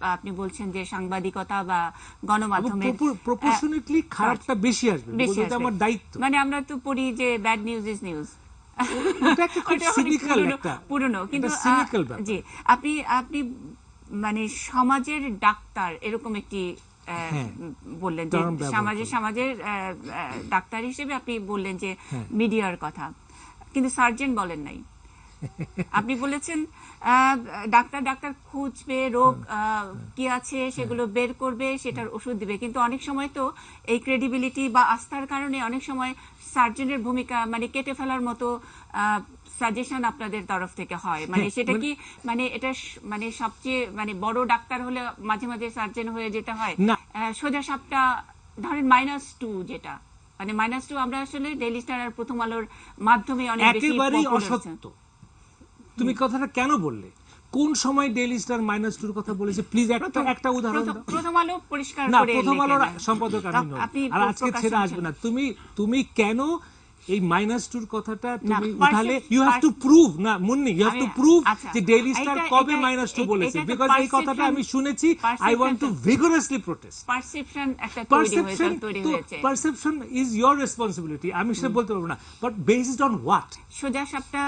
আপনি বলছেন যে সাংবাদিকতা বা গণমাধ্যমের প্রপোর্শনেটলি খারাপটা বেশি আসবে বলতে এটা আমার দায়িত্ব। মানে আমরা তো পড়ি যে ব্যাড নিউজ ইজ নিউজ পুরনো কিন্তু। জি আপনি আপনি মানে সমাজের ডাক্তার এরকম একটি হ্যাঁ, বললেন যে সমাজের সমাজের ডাক্তার হিসেবে আপনি বললেন যে হ্যাঁ। মিডিয়ার কথা। কিন্তু সার্জন বলেন নাই। আপনি বলেছেন ডাক্তার ডাক্তার খুঁজবে রোগ আহ, কি আছে সেগুলো বের করবে সেটার ওষুধ দিবে। কিন্তু অনেক সময় তো এই ক্রেডিবিলিটি বা আস্থার কারণে অনেক সময় সার্জনের ভূমিকা মানে কেটে ফেলার মতো সাজেশন আপনাদের তরফ থেকে হয়। মানে হ্যাঁ, সেটা মানে- কি মানে এটা মানে সবচেয়ে মানে বড় ডাক্তার হলে মাঝে মাঝে সার্জন হয়ে যেতে হয়? সোজা সাপটা ধরেন মাইনাস টু যেটা। মানে মাইনাস টু আমরা আসলে ডেইলি স্টার আর প্রথম আলোর মাধ্যমে অনেক বেশি একেবারেই অসত্য। তুমি কথাটা কেন বললে? কোন সময় ডেইলি স্টার মাইনাস টুর কথা বলেছে? প্লিজ একটা একটা উদাহরণ দাও। প্রথম আলো পরিষ্কার না করে প্রথম লেখেন। আলোর সম্পাদক আমি নই। আর আজকে ছেড়ে আসবে না। তুমি তুমি কেন এই মাইনাস টুর কথাটা তুমি উঠালে ইউ হ্যাভ টু প্রুভ না Munni you have to prove যে ডেইলি স্টার কবে মাইনাস টু বলেছে বিকজ এই কথাটা আমি শুনেছি I want to vigorously protest perception একটা তৈরি পারসেপশন তৈরি হয়েছে। পারসেপশন ইজ ইয়োর রেসপন্সিবিলিটি আমি সেটা বলতে পারব না বাট বেসড অন হোয়াট সোজা সাপটা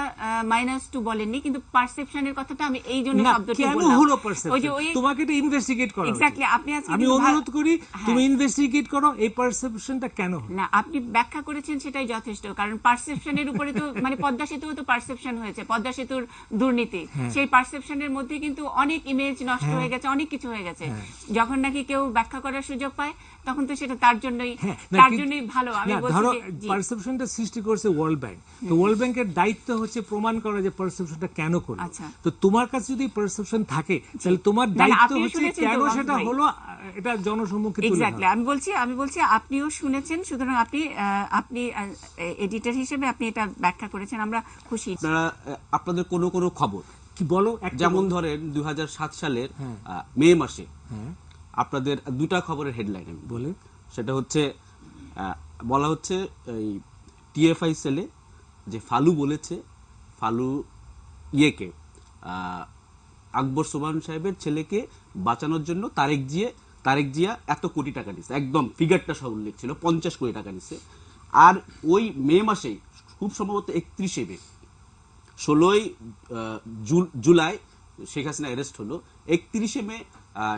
মাইনাস টু বলেননি কিন্তু পারসেপশনের কথাটা আমি এই জন্য শব্দটি কেন বললাম। হলো ওই যে পারসেপশন তোমাকে এটা ইনভেস্টিগেট করা। Exactly, আপনি আজকে আমি অনুরোধ করি হ্যাঁ। তুমি ইনভেস্টিগেট করো এই পারসেপশনটা কেন না আপনি ব্যাখ্যা করেছেন সেটাই যথেষ্ট। কারণ পারসেপশনের উপরে তো মানে পদ্মা সেতুও তো পারসেপশন হয়েছে পদ্মা সেতুর দুর্নীতি। সেই পারসেপশনের মধ্যে কিন্তু অনেক ইমেজ নষ্ট হ্যাঁ। হয়ে গেছে অনেক কিছু হয়ে গেছে। যখন নাকি কেউ ব্যাখ্যা করার সুযোগ পায় তখন তো সেটা তার জন্যই হ্যাঁ, তার জন্যই ভালো আমি বলছি পারসেপশনটা সৃষ্টি করেছে ওয়ার্ল্ড ব্যাংক তো ওয়ার্ল্ড ব্যাংকের দায়িত্ব হচ্ছে প্রমাণ করা যে পারসেপশনটা কেন করল। আচ্ছা। তো তোমার কাছে যদি পারসেপশন থাকে তাহলে তোমার দায়িত্ব হচ্ছে কেন সেটা হলো এটা জনসম্মুখে তুলে এক্স্যাক্টলি আমি বলছি আমি বলছি আপনিও শুনেছেন সুতরাং আপনি আপনি এডিটর হিসেবে আপনি এটা ব্যাখ্যা করেছেন আমরা খুশি। আপনারা আপনাদের কোনো কোনো খবর? কি বলো যেমন ধরেন দুই সালের হ্যাঁ। মে মাসে হ্যাঁ। আপনাদের দুটা খবরের হেডলাইন আমি বলে। সেটা হচ্ছে বলা হচ্ছে এই টিএফআই সেলে যে ফালু বলেছে ফালু ইয়েকে আহ, আকবর সোবান সাহেবের ছেলেকে বাঁচানোর জন্য তারেক জিয়ে তারেক জিয়া এত কোটি টাকা নিছে। একদম ফিগারটা সব উল্লেখ ছিল পঞ্চাশ কোটি টাকা নিছে। আর ওই মে মাসেই খুব সম্ভবত একত্রিশে মে ষোলোই জুলাই শেখ হাসিনা অ্যারেস্ট হলো। একত্রিশে মে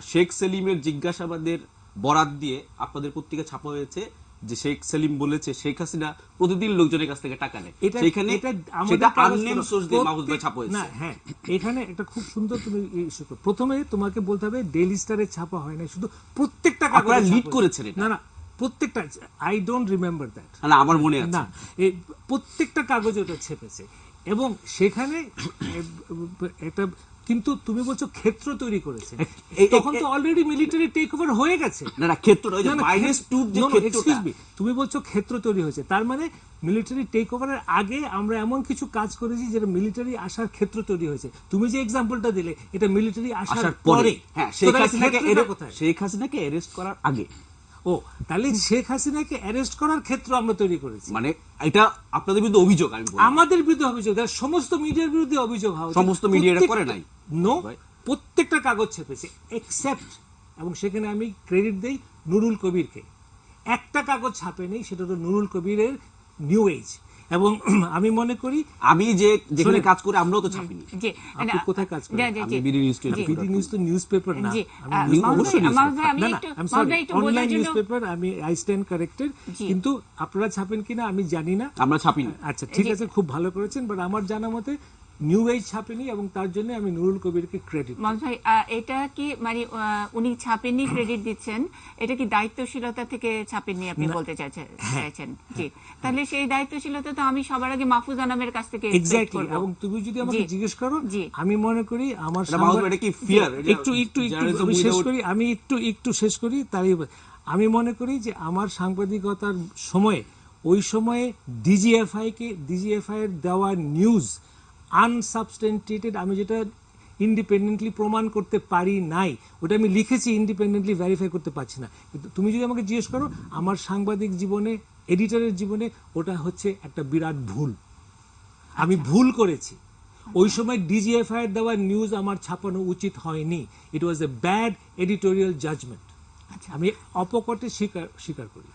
শেখ সেলিমের জিজ্ঞাসাবাদের বরাত দিয়ে আপনাদের পত্রিকা ছাপা হয়েছে যে শেখ সেলিম বলেছে শেখ হাসিনা প্রতিদিন লোকজনের কাছ থেকে টাকা নেয়। এটা সেখানে এটা সেটা আননেম সোর্স দিয়ে মাহফুজ ভাই ছাপা হয়েছে। হ্যাঁ এখানে একটা খুব সুন্দর তুমি প্রথমে তোমাকে বলতে হবে ডেইলি স্টারে ছাপা হয় না শুধু প্রত্যেকটা কাগজে lead করেছেন না না প্রত্যেকটা আই ডোন্ট রিমেম্বার দ্যাট না আমার মনে আছে। না এই প্রত্যেকটা কাগজে ওটা ছেপেছে। এবং সেখানে এটা কিন্তু তুমি বলছো ক্ষেত্র তৈরি করেছে। তখন তো অলরেডি মিলিটারি টেক ওভার হয়ে গেছে। না না ক্ষেত্রটা ওই যে মাইনাস ক্ষেত্র- টু যে no, no, ক্ষেত্রটা। তুমি বলছো ক্ষেত্র তৈরি হয়েছে। তার মানে মিলিটারি টেক ওভারের আগে আমরা এমন কিছু কাজ করেছি যেটা মিলিটারি আসার ক্ষেত্র তৈরি হয়েছে। তুমি যে এক্সাম্পলটা দিলে এটা মিলিটারি আসার পরে। হ্যাঁ শেখ হাসিনাকে শেখ হাসিনাকে অ্যারেস্ট করার আগে ও তাহলে শেখ হাসিনাকে অ্যারেস্ট করার ক্ষেত্র আমরা তৈরি করেছি। মানে এটা আপনাদের বিরুদ্ধে অভিযোগ আমি আমাদের বিরুদ্ধে অভিযোগ সমস্ত মিডিয়ার বিরুদ্ধে অভিযোগ হওয়া সমস্ত মিডিয়া এটা করে নাই। নো। প্রত্যেকটা কাগজ ছেপেছে এক্সেপ্ট এবং সেখানে আমি ক্রেডিট দেই নুরুল কবিরকে। একটা কাগজ ছাপে নেই সেটা হলো নুরুল কবিরের নিউ এজ এবং আমি মনে করি আমি যে যেখানে কাজ করি আমরাও তো ছাপিনি। আপনি কোথায় কাজ করেন? আমি BD news twenty BD news তো নিউজ পেপার না আমি অবশ্যই আমি না না আমি সরি ভাই, একটু বোঝার অনলাইন জন্য- নিউজ পেপার আমি আই স্ট্যান্ড কারেক্টেড কিন্তু আপনারা ছাপেন কিনা আমি জানি না। আমরা ছাপিনি। আচ্ছা ঠিক আছে খুব ভালো করেছেন বাট আমার জানা মতে নিউ এজ ছাপেনি এবং তার জন্য আমি নুরুল কবিরকে ক্রেডিট ভাই এটা কি মানে আহ, উনি ছাপেননি ক্রেডিট দিচ্ছেন? এটা কি দায়িত্বশীলতা থেকে ছাপেননি আপনি বলতে চাইছেন হ্যাঁ। জি। তাহলে সেই দায়িত্বশীলতা তো আমি সবার আগে মাহফুজ আনামের কাছ থেকে এক্স্যাক্টলি এবং তুমি যদি আমাকে জিজ্ঞেস করো আমি মনে করি আমার এটা কি? এটা একটু একটু একটু আমি শেষ করি আমি একটু একটু শেষ করি তাই আমি মনে করি যে আমার সাংবাদিকতার সময়ে ওই সময়ে ডিজিএফআই কে ডিজিএফআই এর দেওয়া নিউজ আনসাবস্টেন্টেটেড আমি যেটা ইন্ডিপেন্ডেন্টলি প্রমাণ করতে পারি নাই ওটা আমি লিখেছি ইন্ডিপেন্ডেন্টলি ভেরিফাই করতে পারছি না। কিন্তু তুমি যদি আমাকে জিজ্ঞেস করো আমার সাংবাদিক জীবনে এডিটরের জীবনে ওটা হচ্ছে একটা বিরাট ভুল। আমি ভুল করেছি। ওই সময় ডিজিএফআই এর দেওয়া নিউজ আমার ছাপানো উচিত হয়নি। It was a bad editorial judgement আচ্ছা। আমি অপকটে স্বীকার স্বীকার করি।